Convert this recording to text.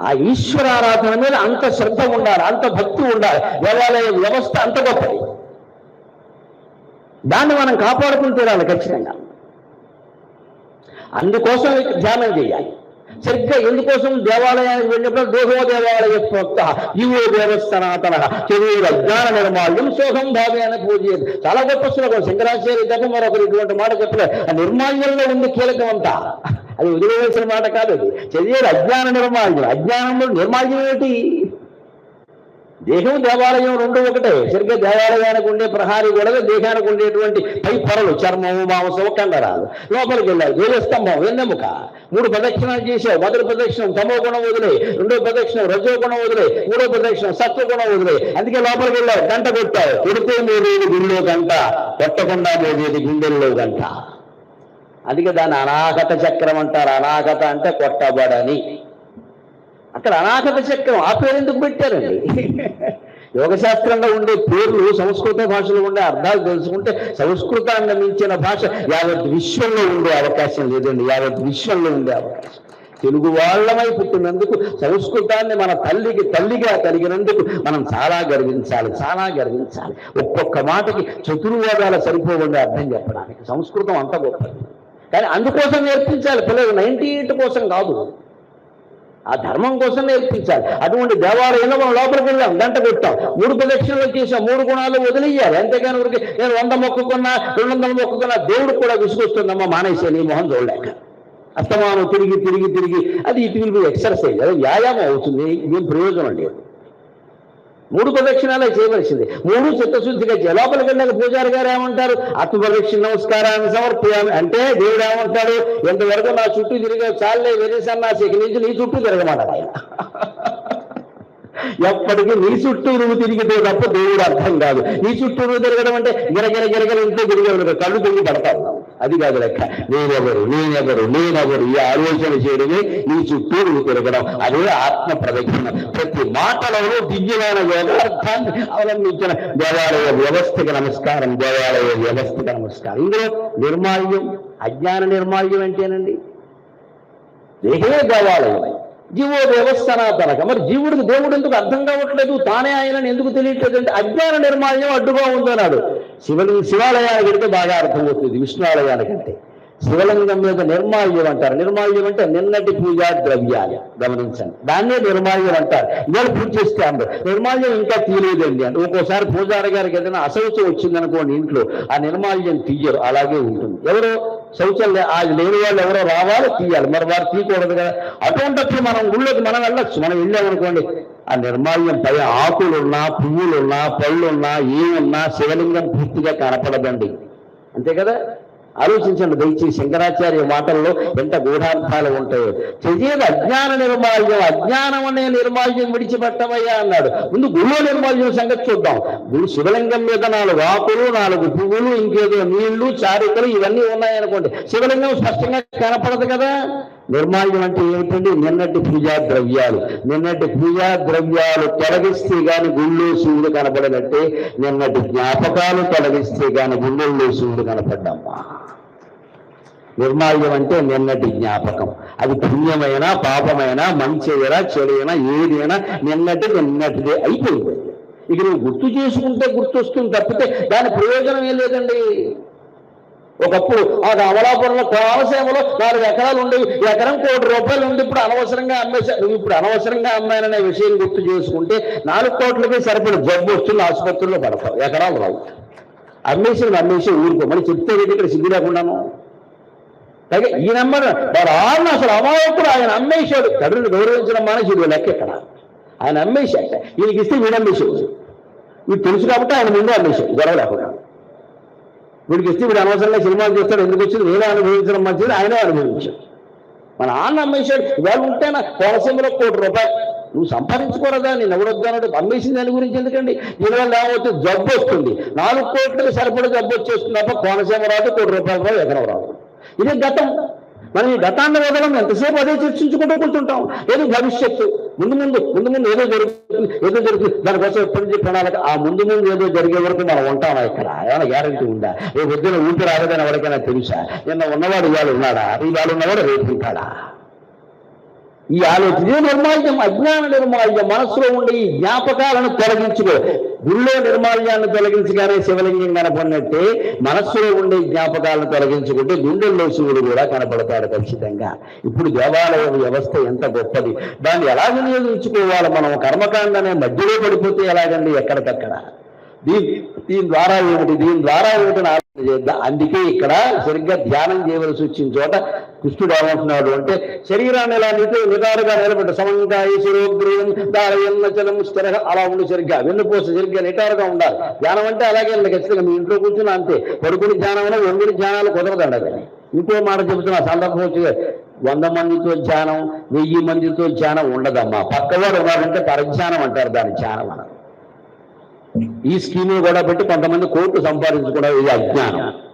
ఆ ఈశ్వరారాధన మీద అంత శ్రద్ధ ఉండాలి అంత భక్తి ఉండాలి. దేవాలయ వ్యవస్థ అంత గొప్పది. దాన్ని మనం కాపాడుకుని తీరాలి ఖచ్చితంగా. అందుకోసం ధ్యానం చేయాలి. సరిగ్గా ఎందుకోసం దేవాలయానికి వెళ్ళినప్పుడు దేహో దేవాలయ ప్రోక్త జీవో దేవస్థనాతన చెరువు అజ్ఞాన నిర్మాల్యం సోహం భావేన పూజ చాలా గొప్ప శ్లోకం. శంకరాచార్య తప్ప మరొకరు ఇటువంటి మాట చెప్పలేదు ఆ నిర్మాల్యంలో ఉంది కీలకం అంతా. అది వదిలేసిన మాట కాదు అది చదివేది అజ్ఞాన నిర్మార్జనం. అజ్ఞానంలో నిర్మార్జనం ఏంటి దేహం దేవాలయం రెండు ఒకటే. సరిగ్గా దేవాలయానికి ఉండే ప్రహారీ కూడా దేహానికి ఉండేటువంటి పై పొరలు. చర్మము మాంసము కండరాలు. లోపలికి వెళ్ళారు ధ్వజస్తంభం వెన్నెముక. మూడు ప్రదక్షిణాలు చేసావు మొదటి ప్రదక్షిణం తమో గుణం వదిలే. రెండో ప్రదక్షిణం రజో గుణం వదిలే. మూడో ప్రదక్షిణం సత్వ గుణం వదిలే. అందుకే లోపలికి వెళ్ళావు. గంట కొట్టావు. కొడితే మోదేది గుండెలో గంట. కొట్టకుండా మోదేది గుండెల్లో గంట. అందుకే దాన్ని అనాహత చక్రం అంటారు. అనాహత అంటే కొట్టబడని. అక్కడ అనాహత చక్రం ఆ పేరు ఎందుకు పెట్టారండి? యోగశాస్త్రంలో ఉండే పేర్లు సంస్కృత భాషలో ఉండే అర్థాలు తెలుసుకుంటే సంస్కృతాన్ని మించిన భాష యావత్ విశ్వంలో ఉండే అవకాశం లేదండి. యావత్ విశ్వంలో ఉండే అవకాశం. తెలుగు వాళ్ళమై పుట్టినందుకు సంస్కృతాన్ని మన తల్లికి తల్లిగా కలిగినందుకు మనం చాలా గర్వించాలి చాలా గర్వించాలి. ఒక్కొక్క మాటకి చతుర్వేదాల సరిపోకుండా అర్థం చెప్పడానికి. సంస్కృతం అంత గొప్పది. కానీ అందుకోసం నేర్పించాలి. పిల్లలు నైంటీ ఎయిట్ కోసం కాదు. ఆ ధర్మం కోసం నేర్పించాలి. అటువంటి దేవాలయంలో మనం లోపలికి వెళ్ళాం గంట కొట్టాం. మూడు ప్రదక్షిణలు చేసాం మూడు గుణాలు వదిలేయాలి. అంతేకాని ఊరికి నేను వంద మొక్కుకున్నా రెండు వందల మొక్కుకున్నా దేవుడు కూడా విసుకొస్తుందమ్మా మానేసే నీ మొహం చూడలేక. అస్తమానం తిరిగి తిరిగి తిరిగి. అది ఇట్ విల్ బి ఎక్సర్సైజ్. అది వ్యాయామం అవుతుంది ఏం ప్రయోజనం లేదు. మూడు ప్రదక్షిణాలే చేయవలసింది. మూడు చిత్తశుద్ధిగా చేయ లోపలికి పూజారి గారు ఏమంటారు? ఆత్మ ప్రదక్షిణ నమస్కారాన్ని సమర్పయామి. అంటే దేవుడు ఏమంటాడు? ఎంతవరకు నా చుట్టూ తిరిగే చాలే వెరీ సన్నాసి ఇక నుంచి నీ చుట్టూ తిరగమన్నాడు ఆయన. ఎప్పటికీ నీ చుట్టూ నువ్వు తిరిగితే తప్ప దేవుడు అర్థం కాదు. నీ చుట్టూ నువ్వు తిరగడం అంటే గిరగిర గిరగిర ఇంట్లో తిరిగే కళ్ళు తిరిగి పడతావు అది కాదు లెక్క. నేనెవరు? నేనెవరు? నేనెవరు? ఈ ఆలోచన చేయడమే నీ చుట్టూ తిరగడం. అదే ఆత్మ ప్రదక్షిణ. ప్రతి మాటలలో దివ్యమైన వేదార్థాన్ని అవలంబించిన దేవాలయ వ్యవస్థకి నమస్కారం దేవాలయ వ్యవస్థకి నమస్కారం. ఇందులో నిర్మాల్యం అజ్ఞాన నిర్మాల్యం అంటేనండి. దేహే దేవాలయం జీవో దేవస్థానాతనక మరి జీవుడికి దేవుడు ఎందుకు అర్థం కావట్లేదు? తానే ఆయనని ఎందుకు తెలియట్లేదు అంటే అజ్ఞాన నిర్మాల్యం అడ్డుగా ఉందన్నాడు. శివలింగ శివాలయానికి వెళితే బాగా అర్థమవుతుంది విష్ణువాలయానికంటే. శివలింగం మీద నిర్మాల్యం అంటారు. నిర్మాల్యం అంటే నిన్నటి పూజా ద్రవ్యాలు గమనించండి. దాన్నే నిర్మాల్యం అంటారు. ఇవాళ పూజ చేస్తే అందరు నిర్మాల్యం ఇంకా తీయలేదండి అంటే. ఒక్కోసారి పూజారి గారికి ఏదైనా అసౌచం వచ్చిందనుకోండి ఇంట్లో ఆ నిర్మాల్యం తీయరు అలాగే ఉంటుంది. ఎవరో శౌచం ఆ లేని వాళ్ళు ఎవరో రావాలి తీయాలి. మరి వారు తీయకూడదు కదా. అటువంటిప్పుడు మనం గుళ్ళోకి మనం వెళ్ళచ్చు. మనం వెళ్ళామనుకోండి ఆ నిర్మాల్యం పై ఆకులున్నా పువ్వులున్నా పళ్ళున్నా ఏమున్నా శివలింగం పూర్తిగా కనపడదండి. అంతే కదా? ఆలోచించండి దయచేసి శంకరాచార్య మాటల్లో ఎంత గూఢార్థాలు ఉంటాయో. చదివేది అజ్ఞాన నిర్మాల్యం అజ్ఞానం అనే నిర్మాల్యం విడిచిపెట్టమయ్యా అన్నాడు. ముందు గురువు నిర్మాల్యం సంగతి చూద్దాం. గురు శివలింగం మీద నాలుగు ఆకులు నాలుగు పువ్వులు ఇంకేదో నీళ్ళు చారికలు ఇవన్నీ ఉన్నాయనుకోండి. శివలింగం స్పష్టంగా కనపడదు కదా? నిర్మాల్యం అంటే ఏమిటండి నిన్నటి పూజా ద్రవ్యాలు. నిన్నటి పూజా ద్రవ్యాలు తొలగిస్తే గాని గుళ్ళో శివుడు కనపడినట్టే నిన్నటి జ్ఞాపకాలు తొలగిస్తే గాని గుండెల్లో శివుడు కనపడ్డమ్మా. నిర్మాల్యం అంటే నిన్నటి జ్ఞాపకం. అది పుణ్యమైన పాపమైన మంచి చెడైనా ఏదైనా నిన్నటి నిన్నటిదే అయిపోయింది. ఇక నువ్వు గుర్తు చేసుకుంటే గుర్తొస్తుంది తప్పితే దాని ప్రయోజనం ఏం లేదండి? ఒకప్పుడు ఆ అమలాపురంలో కోనసీమలో నాలుగు ఎకరాలు ఉండేవి ఎకరం కోటి రూపాయలు ఉంది ఇప్పుడు అనవసరంగా అమ్మేశారు నువ్వు ఇప్పుడు అనవసరంగా అమ్మాయిననే విషయం గుర్తు చేసుకుంటే నాలుగు కోట్లకి సరిపడి జబ్బు వస్తుంది ఆసుపత్రుల్లో పడతావు ఎకరాలు రావు. అమ్మేసి అమ్మేసి ఊరుకో. మరి చెప్తే ఇక్కడ సిగ్గు లేకుండాను? అలాగే ఈ నెంబర్ వాడు అసలు అమాయకుడు ఆయన అమ్మేశాడు. తండ్రిని గౌరవించడం మానేసి ఇది లెక్క ఇక్కడ. ఆయన అమ్మేశాట ఈయనకి ఇస్తే వీడు అమ్మేశాడు ఇది తెలుసు కాబట్టి ఆయన ముందే అమ్మేశాడు. గొడవ లేకుండా. వీడికి ఇస్తే వీడు అనవసరంగా సినిమాలు చూస్తాడు ఎందుకు వచ్చింది? నేను అనుభవించడం మంచిది ఆయనే అనుభవించాడు. మన నాన్న అమ్మేశాడు ఇవాళ ఉంటేనా కోనసీమలో కోటి రూపాయలు. నువ్వు సంపాదించుకోరదా? నేను ఎవరొద్దానంటే అమ్మేసిన దాని గురించి ఎందుకండి? దీనివల్ల ఏమవుతుంది జబ్బు వస్తుంది. నాలుగు కోట్లకు సరిపడే జబ్బు వచ్చేస్తుంది తప్ప కోనసీమ రాదు కోటి రూపాయలు రాదు ఎకరం రాదు. ఇది గతం. మనం ఈ గతాన్ని వదలం ఎంతసేపు అదే చర్చించుకుంటూ కూర్చుంటాం? ఏదో భవిష్యత్తు. ముందు ముందు ముందు ముందు ఏదో జరుగుతుంది ఏదో జరుగుతుంది. దానికోసం ఎప్పటి నుంచి ప్రణాళిక? ఆ ముందు ముందు ఏదో జరిగే వరకు మనం ఉంటామా ఇక్కడ? ఏమైనా గ్యారంటీ ఉందా? ఏ పొద్దున ఊపిరి రాలేదని ఎవరికైనా తెలుసా? నిన్న ఉన్నవాడు ఇవాళ ఉన్నాడా? ఇవాళ ఉన్నవాడు రేపు ఉంటాడా ఈ ఆలోచన నిర్మాల్యం అజ్ఞాన నిర్మాల్యం. మనసులో ఉండే ఈ జ్ఞాపకాలను తొలగించుకో. గుళ్ళో నిర్మాల్యాన్ని తొలగించగానే శివలింగం కనపడినట్టే మనస్సులో ఉండే జ్ఞాపకాలను తొలగించుకుంటే గుండెల్లో శివుడు కూడా కనపడతాడు ఖచ్చితంగా. ఇప్పుడు దేవాలయ వ్యవస్థ ఎంత గొప్పది. దాన్ని ఎలా వినియోగించుకోవాలి మనం? కర్మకాండనే మధ్యలో పడిపోతే ఎలాగండి? ఎక్కడికక్కడ? దీని దీని ద్వారా ఏమిటి? దీని ద్వారా ఏమిటని ఆలోచన చేద్దాం? అందుకే ఇక్కడ సరిగ్గా ధ్యానం చేయవలసి వచ్చిన చోట కృష్ణుడు ఏమంటున్నాడు అంటే శరీరాన్ని ఎలా నితో నిదారుగా నిలబెట్టు? సమంగాయ శిరోగ్రీవం దారయన్న స్థిర అలా ఉండి సరిగ్గా. వెన్నుపోస సరిగ్గా నిటారుగా ఉండాలి. ధ్యానం అంటే అలాగే ఖచ్చితంగా. మీ ఇంట్లో కూర్చున్నా అంతే. పడుకుని ధ్యానం అయినా వంగుని ధ్యానాలు కుదరదండి ఇంకో మాట చెబుతున్నా సందర్భం వచ్చి వంద మందితో ధ్యానం వెయ్యి మందితో ధ్యానం ఉండదమ్మా. పక్కవాడు ఉన్నారంటే పరధ్యానం అంటారు దాని ధ్యానం అన్నారు. ఈ స్కీమ్ కూడా పెట్టి కొంతమంది కోర్టు సంపాదించుకోవడం ఇది అజ్ఞానం.